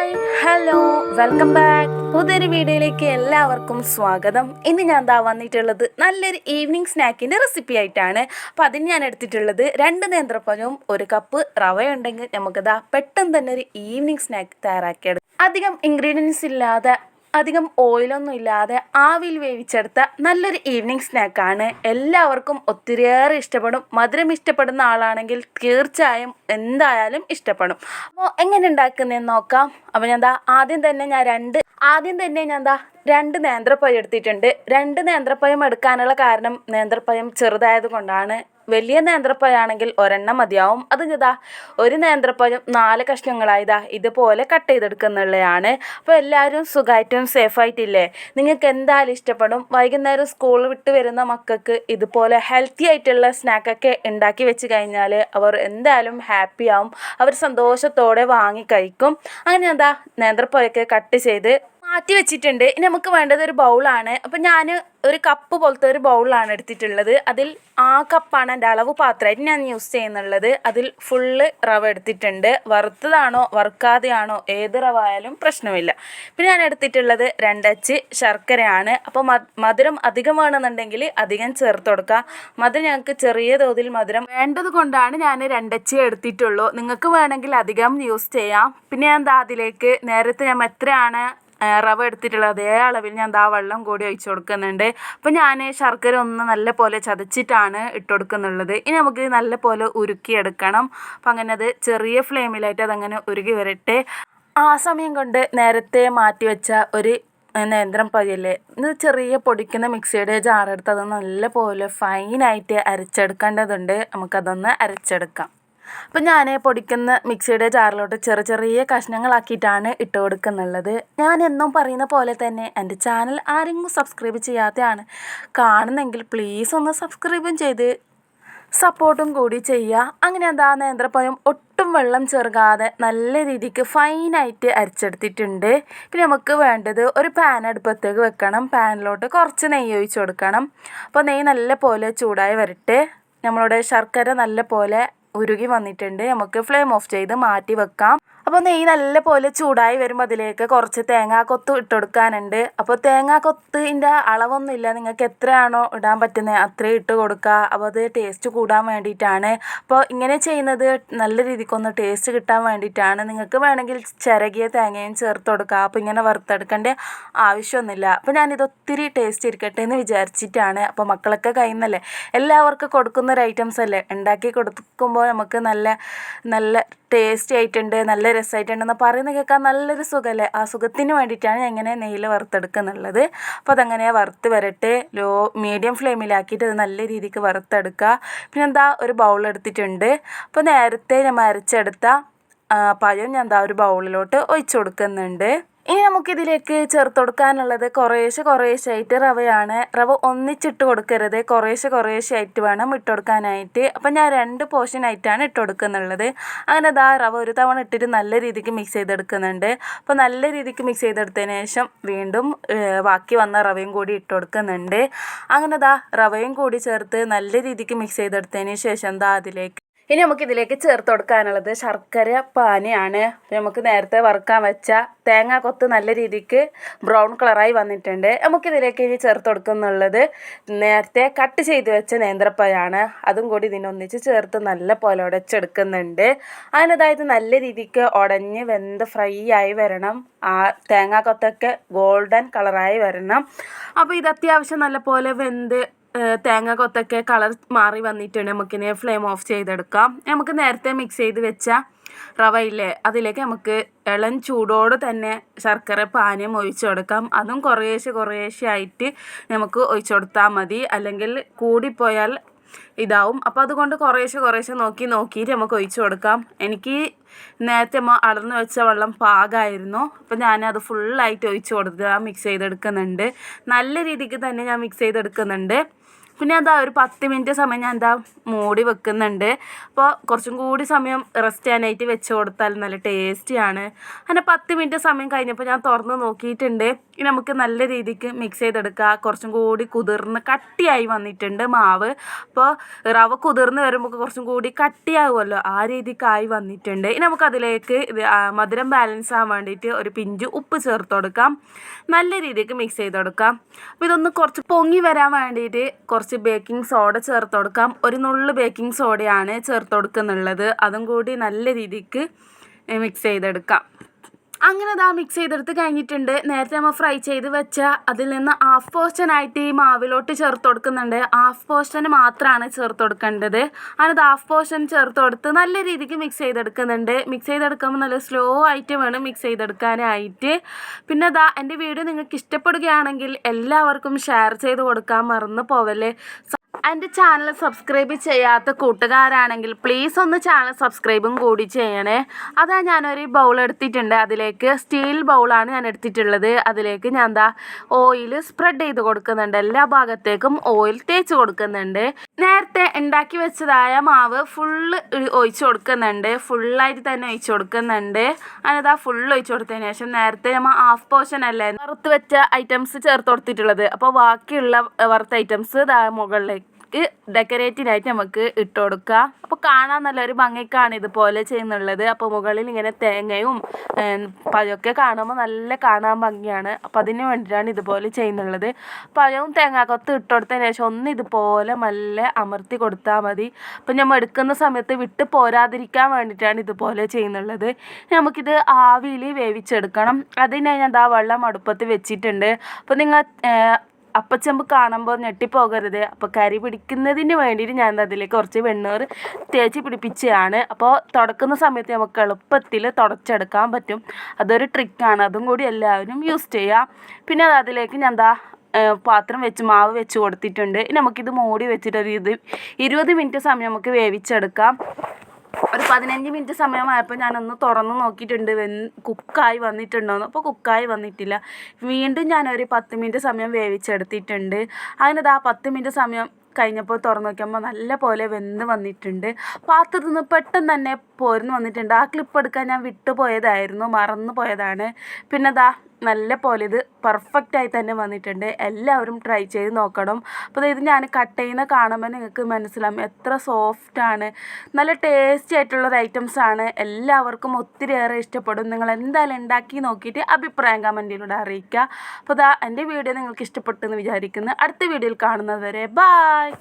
Hi hello welcome back. പുതിയൊരു വീഡിയോയിലേക്ക് എല്ലാവർക്കും സ്വാഗതം. ഇന്ന് ഞാൻ എന്താ വന്നിട്ടുള്ളത് നല്ലൊരു ഈവനിങ് സ്നാക്കിന്റെ റെസിപ്പി ആയിട്ടാണ്. അപ്പോൾ അതിന് ഞാൻ എടുത്തിട്ടുള്ളത് രണ്ട് നേന്ത്രപ്പഴവും ഒരു കപ്പ് റവയുണ്ടെങ്കിൽ നമുക്കിതാ പെട്ടെന്ന് തന്നെ ഒരു ഈവനിങ് സ്നാക്ക് തയ്യാറാക്കിയെടുക്കാം. അധികം ഇൻഗ്രീഡിയൻസ് ഇല്ലാതെ അധികം ഓയിലൊന്നും ഇല്ലാതെ ആവിയിൽ വേവിച്ചെടുത്ത നല്ലൊരു ഈവനിങ് സ്നാക്കാണ് എല്ലാവർക്കും ഒത്തിരിയേറെ ഇഷ്ടപ്പെടും. മധുരം ഇഷ്ടപ്പെടുന്ന ആളാണെങ്കിൽ തീർച്ചയായും എന്തായാലും ഇഷ്ടപ്പെടും. അപ്പോൾ എങ്ങനെ ഉണ്ടാക്കുന്നതെന്ന് നോക്കാം. അപ്പോൾ ഞാൻ എന്താ ആദ്യം തന്നെ ഞാൻ രണ്ട് ആദ്യം തന്നെ ഞാൻ എന്താ രണ്ട് നേന്ത്രപ്പഴം എടുത്തിട്ടുണ്ട്. രണ്ട് നേന്ത്രപ്പഴം എടുക്കാനുള്ള കാരണം നേന്ത്രപ്പഴം ചെറുതായത് കൊണ്ടാണ്. വലിയ നേന്ത്രപ്പഴമാണെങ്കിൽ ഒരെണ്ണം മതിയാവും. അത് ഇതാ ഒരു നേന്ത്രപ്പഴം നാല് കഷ്ണങ്ങളായതാ ഇതുപോലെ കട്ട് ചെയ്തെടുക്കുന്നുള്ളതാണ് അപ്പോൾ എല്ലാവരും സുഖമായിട്ടും സേഫായിട്ടില്ലേ നിങ്ങൾക്ക് എന്തായാലും ഇഷ്ടപ്പെടും. വൈകുന്നേരം സ്കൂൾ വിട്ട് വരുന്ന മക്കൾക്ക് ഇതുപോലെ ഹെൽത്തി ആയിട്ടുള്ള സ്നാക്കൊക്കെ ഉണ്ടാക്കി വെച്ച് കഴിഞ്ഞാൽ അവർ എന്തായാലും ഹാപ്പി ആവും. അവർ സന്തോഷത്തോടെ വാങ്ങി കഴിക്കും. അങ്ങനെ എന്താ നേന്ത്രപ്പഴമൊക്കെ കട്ട് ചെയ്ത് മാറ്റി വെച്ചിട്ടുണ്ട്. ഇനി നമുക്ക് വേണ്ടത് ഒരു ബൗളാണ് അപ്പം ഞാൻ ഒരു കപ്പ് പോലത്തെ ഒരു ബൗളാണ് എടുത്തിട്ടുള്ളത്. അതിൽ ആ കപ്പാണ് എന്റെ അളവ് പാത്രമായിട്ട് ഞാൻ യൂസ് ചെയ്യുന്നുള്ളത്. അതിൽ ഫുള്ള് റവ എടുത്തിട്ടുണ്ട്. വറുത്തതാണോ വറുക്കാതെയാണോ ഏത് റവ ആയാലും പ്രശ്നമില്ല. പിന്നെ ഞാൻ എടുത്തിട്ടുള്ളത് രണ്ടച്ച് ശർക്കരയാണ്. അപ്പോൾ മധുരം അധികം വേണമെന്നുണ്ടെങ്കിൽ അധികം ചേർത്ത് കൊടുക്കുക. മധുരം ഞങ്ങൾക്ക് ചെറിയ തോതിൽ മധുരം വേണ്ടത് കൊണ്ടാണ് ഞാൻ രണ്ടച്ച് എടുത്തിട്ടുള്ളൂ. നിങ്ങൾക്ക് വേണമെങ്കിൽ അധികം യൂസ് ചെയ്യാം. പിന്നെ ഞാൻ അതിലേക്ക് നേരത്തെ ഞാൻ എത്രയാണ് റവ എടുത്തിട്ടുള്ള അതേ അളവിൽ ഞാൻ ദാ വെള്ളം കൂടി ഒഴിച്ചു കൊടുക്കുന്നുണ്ട്. അപ്പോൾ ഞാൻ ശർക്കര ഒന്ന് നല്ല പോലെ ചതച്ചിട്ടാണ് ഇട്ട് കൊടുക്കുന്നുള്ളത്. ഇനി നമുക്ക് നല്ല പോലെ ഉരുക്കിയെടുക്കണം. അപ്പം അങ്ങനെ അത് ചെറിയ ഫ്ലെയിമിലായിട്ട് അതങ്ങനെ ഉരുകി വരട്ടെ. ആ സമയം കൊണ്ട് നേരത്തെ മാറ്റി വെച്ച ഒരു നേന്ത്രം പതിയല്ലേ ഇത് ചെറിയ പൊടിക്കുന്ന മിക്സിയുടെ ജാറെടുത്ത് അത് നല്ല പോലെ ഫൈനായിട്ട് അരച്ചെടുക്കേണ്ടതുണ്ട്. നമുക്കതൊന്ന് അരച്ചെടുക്കാം. അപ്പം ഞാൻ പൊടിക്കുന്ന മിക്സിയുടെ ജാറിലോട്ട് ചെറിയ ചെറിയ കഷ്ണങ്ങളാക്കിയിട്ടാണ് ഇട്ട് കൊടുക്കുന്നുള്ളത്. ഞാൻ എന്നും പറയുന്ന പോലെ തന്നെ എന്റെ ചാനൽ ആരെങ്കിലും സബ്സ്ക്രൈബ് ചെയ്യാത്തതാണ് കാണുന്നെങ്കിൽ പ്ലീസ് ഒന്ന് സബ്സ്ക്രൈബും ചെയ്ത് സപ്പോർട്ടും കൂടി ചെയ്യുക. അങ്ങനെ എന്താ നേന്ത്രപ്പഴം ഒട്ടും വെള്ളം ചെറുകാതെ നല്ല രീതിക്ക് ഫൈനായിട്ട് അരിച്ചെടുത്തിട്ടുണ്ട്. പിന്നെ നമുക്ക് വേണ്ടത് ഒരു പാൻ അടുപ്പത്തേക്ക് വെക്കണം. പാനിലോട്ട് കുറച്ച് നെയ്യ് ഒഴിച്ച് കൊടുക്കണം. അപ്പോൾ നെയ്യ് നല്ല പോലെ ചൂടായി വരട്ടെ. നമ്മളുടെ ശർക്കര നല്ല പോലെ ഉരുകി വന്നിട്ടുണ്ട്. നമുക്ക് ഫ്ലെയിം ഓഫ് ചെയ്ത് മാറ്റി വെക്കാം അപ്പോൾ നെയ്യ് നല്ല പോലെ ചൂടായി വരുമ്പോൾ അതിലേക്ക് കുറച്ച് തേങ്ങാക്കൊത്ത് ഇട്ട് കൊടുക്കാനുണ്ട് അപ്പോൾ തേങ്ങാക്കൊത്തിന്റെ അളവൊന്നുമില്ല. നിങ്ങൾക്ക് എത്രയാണോ ഇടാൻ പറ്റുന്നത് അത്രയും ഇട്ട് കൊടുക്കുക. അപ്പോൾ അത് ടേസ്റ്റ് കൂടാൻ വേണ്ടിയിട്ടാണ്. അപ്പോൾ ഇങ്ങനെ ചെയ്യുന്നത് നല്ല രീതിക്കൊന്ന് ടേസ്റ്റ് കിട്ടാൻ വേണ്ടിയിട്ടാണ്. നിങ്ങൾക്ക് വേണമെങ്കിൽ ചിരകിയ തേങ്ങയും ചേർത്ത് കൊടുക്കുക. അപ്പോൾ ഇങ്ങനെ വറുത്തെടുക്കേണ്ട ആവശ്യമൊന്നുമില്ല. അപ്പോൾ ഞാനിത് ഒത്തിരി ടേസ്റ്റ് ഇരിക്കട്ടെ എന്ന് വിചാരിച്ചിട്ടാണ്. അപ്പോൾ മക്കളൊക്കെ കഴിയുന്നല്ലേ? എല്ലാവർക്കും കൊടുക്കുന്ന ഒരു ഐറ്റംസ് അല്ലേ? ഉണ്ടാക്കി കൊടുക്കുമ്പോൾ നമുക്ക് നല്ല നല്ല ടേസ്റ്റി ആയിട്ടുണ്ട് നല്ല രസമായിട്ടുണ്ടെന്ന് പറയുന്നത് കേൾക്കാൻ നല്ലൊരു സുഖമല്ലേ ആ സുഖത്തിന് വേണ്ടിയിട്ടാണ് ഞാൻ ഇങ്ങനെ നെയ്യിൽ വറുത്തെടുക്കുന്നുള്ളത്. അപ്പോൾ അതങ്ങനെ വറുത്ത് വരട്ടെ ലോ മീഡിയം ഫ്ലെയിമിലാക്കിയിട്ട് അത് നല്ല രീതിക്ക് വറുത്തെടുക്കുക പിന്നെ എന്താ ഒരു ബൗൾ എടുത്തിട്ടുണ്ട്. അപ്പോൾ നേരത്തെ ഞാൻ അരച്ചെടുത്ത പഴം ഞാൻ എന്താ ഒരു ബൗളിലോട്ട് ഒഴിച്ചു കൊടുക്കുന്നുണ്ട്. ഇനി നമുക്കിതിലേക്ക് ചേർത്ത് കൊടുക്കാനുള്ളത് കുറേശ്ശെ കുറേശ്ശായിട്ട് റവയാണ്. റവ ഒന്നിച്ചിട്ട് കൊടുക്കരുത്. കുറേശ്ശെ കുറേശ്ശെ ആയിട്ട് വേണം ഇട്ട് കൊടുക്കാനായിട്ട് അപ്പം ഞാൻ രണ്ട് പോർഷനായിട്ടാണ് ഇട്ട് കൊടുക്കുന്നുള്ളത് അങ്ങനെ ദാ റവ ഒരു തവണ ഇട്ടിട്ട് നല്ല രീതിക്ക് മിക്സ് ചെയ്തെടുക്കുന്നുണ്ട്. അപ്പോൾ നല്ല രീതിക്ക് മിക്സ് ചെയ്തെടുത്തതിന് ശേഷം വീണ്ടും ബാക്കി വന്ന റവയും കൂടി ഇട്ട് കൊടുക്കുന്നുണ്ട് അങ്ങനെ ദാ റവയും കൂടി ചേർത്ത് നല്ല രീതിക്ക് മിക്സ് ചെയ്തെടുത്തതിന് ശേഷം ദാ അതിലേക്ക് ഇനി നമുക്ക് ഇതിലേക്ക് ചേർത്ത് കൊടുക്കാനുള്ളത് ശർക്കര പാനിയാണ്. നമുക്ക് നേരത്തെ വറുക്കാൻ വെച്ച തേങ്ങ കൊത്ത് നല്ല രീതിക്ക് ബ്രൗൺ കളറായി വന്നിട്ടുണ്ട്. നമുക്കിതിലേക്ക് ഇനി ചേർത്ത് കൊടുക്കുന്നുള്ളത് നേരത്തെ കട്ട് ചെയ്ത് വെച്ച നേന്ത്രപ്പഴമാണ് അതും കൂടി ഇതിനൊന്നിച്ച് ചേർത്ത് നല്ല പോലെ ഉടച്ചെടുക്കുന്നുണ്ട്. അതിനതായത് നല്ല രീതിക്ക് ഉടഞ്ഞ് വെന്ത് ഫ്രൈ ആയി വരണം. ആ തേങ്ങാക്കൊത്തൊക്കെ ഗോൾഡൻ കളറായി വരണം. അപ്പോൾ ഇത് അത്യാവശ്യം നല്ല പോലെ വെന്ത് തേങ്ങ കൊത്തൊക്കെ കളർ മാറി വന്നിട്ടുണ്ട്. നമുക്കിനി ഫ്ലെയിം ഓഫ് ചെയ്തെടുക്കാം. നമുക്ക് നേരത്തെ മിക്സ് ചെയ്ത് വെച്ച റവയില്ലേ അതിലേക്ക് നമുക്ക് ഇളം ചൂടോട് തന്നെ ശർക്കര പാനീയം ഒഴിച്ചു കൊടുക്കാം. അതും കുറേശ്ശെ കുറേശ്ശെ ആയിട്ട് നമുക്ക് ഒഴിച്ചു കൊടുത്താൽ മതി. അല്ലെങ്കിൽ കൂടിപ്പോയാൽ ഇതാവും. അപ്പോൾ അതുകൊണ്ട് കുറേശ്ശെ കുറേശ്ശെ നോക്കി നോക്കിയിട്ട് നമുക്ക് ഒഴിച്ചു കൊടുക്കാം. എനിക്ക് നേരത്തെ അളന്ന് വെച്ച വെള്ളം പാകമായിരുന്നു അപ്പോൾ ഞാനത് ഫുള്ളായിട്ട് ഒഴിച്ചു കൊടുത്ത് മിക്സ് ചെയ്തെടുക്കുന്നുണ്ട്. നല്ല രീതിക്ക് തന്നെ ഞാൻ മിക്സ് ചെയ്തെടുക്കുന്നുണ്ട്. പിന്നെ എന്താ ഒരു പത്ത് മിനിറ്റ് സമയം ഞാൻ എന്താ മൂടി വെക്കുന്നുണ്ട്. അപ്പോൾ കുറച്ചും കൂടി സമയം റെസ്റ്റ് ചെയ്യാനായിട്ട് വെച്ച് കൊടുത്താൽ നല്ല ടേസ്റ്റിയാണ് അങ്ങനെ പത്ത് മിനിറ്റ് സമയം കഴിഞ്ഞപ്പോൾ ഞാൻ തുറന്ന് നോക്കിയിട്ടുണ്ട്. ഇനി നമുക്ക് നല്ല രീതിക്ക് മിക്സ് ചെയ്തെടുക്കുക കുറച്ചും കൂടി കുതിർന്ന് കട്ടിയായി വന്നിട്ടുണ്ട് മാവ്. അപ്പോൾ റവ കുതിർന്ന് വരുമ്പോൾ കുറച്ചും കൂടി കട്ടിയാകുമല്ലോ ആ രീതിക്കായി വന്നിട്ടുണ്ട്. ഇനി നമുക്കതിലേക്ക് മധുരം ബാലൻസ് ആവാൻ വേണ്ടിയിട്ട് ഒരു പിഞ്ച് ഉപ്പ് ചേർത്ത് കൊടുക്കാം. നല്ല രീതിക്ക് മിക്സ് ചെയ്ത് കൊടുക്കാം അപ്പോൾ ഇതൊന്ന് കുറച്ച് പൊങ്ങി വരാൻ വേണ്ടിയിട്ട് കുറച്ച് ബേക്കിംഗ് സോഡ ചേർത്ത് കൊടുക്കാം. ഒരു നുള്ളു ബേക്കിംഗ് സോഡയാണ് ചേർത്ത് കൊടുക്കുന്നുള്ളത്. അതും കൂടി നല്ല രീതിക്ക് മിക്സ് ചെയ്തെടുക്കാം. അങ്ങനെ അത് ആ മിക്സ് ചെയ്തെടുത്ത് കഴിഞ്ഞിട്ടുണ്ട്. നേരത്തെ നമ്മൾ ഫ്രൈ ചെയ്ത് വെച്ച അതിൽ നിന്ന് ഹാഫ് പോർഷനായിട്ട് ഈ മാവിലോട്ട് ചേർത്ത് കൊടുക്കുന്നുണ്ട്. ഹാഫ് പോർഷൻ മാത്രമാണ് ചേർത്ത് കൊടുക്കേണ്ടത്. അതിനത് ഹാഫ് പോർഷൻ ചേർത്ത് കൊടുത്ത് നല്ല രീതിക്ക് മിക്സ് ചെയ്തെടുക്കുന്നുണ്ട്. മിക്സ് ചെയ്തെടുക്കുമ്പോൾ നല്ല സ്ലോ ആയിട്ട് വേണം മിക്സ് ചെയ്തെടുക്കാനായിട്ട്. പിന്നെ അതാ എന്റെ വീഡിയോ നിങ്ങൾക്ക് ഇഷ്ടപ്പെടുകയാണെങ്കിൽ എല്ലാവർക്കും ഷെയർ ചെയ്ത് കൊടുക്കാൻ മറന്നു പോവല്ലേ. എന്റെ ചാനൽ സബ്സ്ക്രൈബ് ചെയ്യാത്ത കൂട്ടുകാരാണെങ്കിൽ പ്ലീസ് ഒന്ന് ചാനൽ സബ്സ്ക്രൈബും കൂടി ചെയ്യണേ. അതാ ഞാനൊരു ബൗൾ എടുത്തിട്ടുണ്ട്. അതിലേക്ക് സ്റ്റീൽ ബൗളാണ് ഞാൻ എടുത്തിട്ടുള്ളത്. അതിലേക്ക് ഞാൻ എന്താ ഓയിൽ സ്പ്രെഡ് ചെയ്ത് കൊടുക്കുന്നുണ്ട്. എല്ലാ ഭാഗത്തേക്കും ഓയിൽ തേച്ച് കൊടുക്കുന്നുണ്ട്. നേരത്തെ ഉണ്ടാക്കി വെച്ചതായ മാവ് ഫുള്ള് ഒഴിച്ച് കൊടുക്കുന്നുണ്ട്. ഫുള്ളായിട്ട് തന്നെ ഒഴിച്ചു കൊടുക്കുന്നുണ്ട്. അതിനതാ ഫുള്ള് ഒഴിച്ചു കൊടുത്തതിന് ശേഷം നേരത്തെ നമ്മൾ ഹാഫ് പോർഷൻ അല്ലേ? വറുത്ത് വെച്ച ഐറ്റംസ് ചേർത്ത് കൊടുത്തിട്ടുള്ളത്. അപ്പോൾ ബാക്കിയുള്ള വറുത്ത ഐറ്റംസ് ഇതാ മുകളിലേക്ക് ഡെക്കറേറ്റീവായിട്ട് നമുക്ക് ഇട്ട് കൊടുക്കുക അപ്പോൾ കാണാൻ നല്ലൊരു ഭംഗിക്കാണ് ഇതുപോലെ ചെയ്യുന്നുള്ളത്. അപ്പോൾ മുകളിൽ ഇങ്ങനെ തേങ്ങയും പഴമൊക്കെ കാണുമ്പോൾ നല്ല കാണാൻ ഭംഗിയാണ്. അപ്പോൾ അതിന് വേണ്ടിയിട്ടാണ് ഇതുപോലെ ചെയ്യുന്നുള്ളത്. പഴവും തേങ്ങാക്കൊത്ത് ഇട്ട് കൊടുത്തതിന് ശേഷം ഒന്ന് ഇതുപോലെ നല്ല അമർത്തി കൊടുത്താൽ മതി. അപ്പോൾ നമ്മൾ എടുക്കുന്ന സമയത്ത് വിട്ട് പോരാതിരിക്കാൻ വേണ്ടിയിട്ടാണ് ഇതുപോലെ ചെയ്യുന്നുള്ളത്. നമുക്കിത് ആവിയിൽ വേവിച്ചെടുക്കണം. അതിനായി ഞാൻ ദാ വെള്ളം അടുപ്പത്ത് വെച്ചിട്ടുണ്ട്. അപ്പോൾ നിങ്ങൾ അപ്പച്ചെമ്പ് കാണുമ്പോൾ ഞെട്ടിപ്പോകരുത്. അപ്പോൾ കരി പിടിക്കുന്നതിന് വേണ്ടിയിട്ട് ഞാൻ അതിലേക്ക് കുറച്ച് വെണ്ണൂർ തേച്ച് പിടിപ്പിച്ചതാണ് അപ്പോൾ തുടക്കുന്ന സമയത്ത് നമുക്ക് എളുപ്പത്തിൽ തുടച്ചെടുക്കാൻ പറ്റും. അതൊരു ട്രിക്കാണ് അതും കൂടി എല്ലാവരും യൂസ് ചെയ്യാം. പിന്നെ അതിലേക്ക് ഞാൻ എന്താ പാത്രം വെച്ച് മാവ് വെച്ച് കൊടുത്തിട്ടുണ്ട്. നമുക്കിത് മൂടി വെച്ചിട്ട് ഒരു ഇത് ഇരുപത് മിനിറ്റ് സമയം നമുക്ക് വേവിച്ചെടുക്കാം. ഒരു പതിനഞ്ച് മിനിറ്റ് സമയമായപ്പോൾ ഞാനൊന്ന് തുറന്ന് നോക്കിയിട്ടുണ്ട്. വെൻ കുക്കായി വന്നിട്ടുണ്ടോയെന്ന് അപ്പോൾ കുക്കായി വന്നിട്ടില്ല. വീണ്ടും ഞാനൊരു പത്ത് മിനിറ്റ് സമയം വേവിച്ചെടുത്തിട്ടുണ്ട്. അതിനത് ആ പത്ത് മിനിറ്റ് സമയം കഴിഞ്ഞപ്പോൾ തുറന്നു നോക്കിയപ്പോൾ നല്ല പോലെ വെന്ത് വന്നിട്ടുണ്ട്. പാത്രത്തിൽ നിന്ന് പെട്ടെന്ന് തന്നെ പോരുന്ന് വന്നിട്ടുണ്ട്. ആ ക്ലിപ്പ് എടുക്കാൻ ഞാൻ വിട്ടുപോയതായിരുന്നു മറന്നു പോയതാണ്. പിന്നെ ദാ നല്ല പോലെ ഇത് പെർഫെക്റ്റായി തന്നെ വന്നിട്ടുണ്ട്. എല്ലാവരും ട്രൈ ചെയ്ത് നോക്കണം. അപ്പോൾ ഇത് ഞാൻ കട്ട് ചെയ്യുന്ന കാണുമ്പോൾ നിങ്ങൾക്ക് മനസ്സിലാവും എത്ര സോഫ്റ്റാണ് നല്ല ടേസ്റ്റി ആയിട്ടുള്ളൊരു ഐറ്റംസ് ആണ്. എല്ലാവർക്കും ഒത്തിരിയേറെ ഇഷ്ടപ്പെടും. നിങ്ങൾ എന്തായാലും ഉണ്ടാക്കി നോക്കിയിട്ട് അഭിപ്രായം കമന്റിലൂടെ അറിയിക്കുക. അപ്പോൾ ഇതാ എന്റെ വീഡിയോ നിങ്ങൾക്ക് ഇഷ്ടപ്പെട്ടു എന്ന് വിചാരിക്കുന്നു. അടുത്ത വീഡിയോയിൽ കാണുന്നത് വരെ ബായ്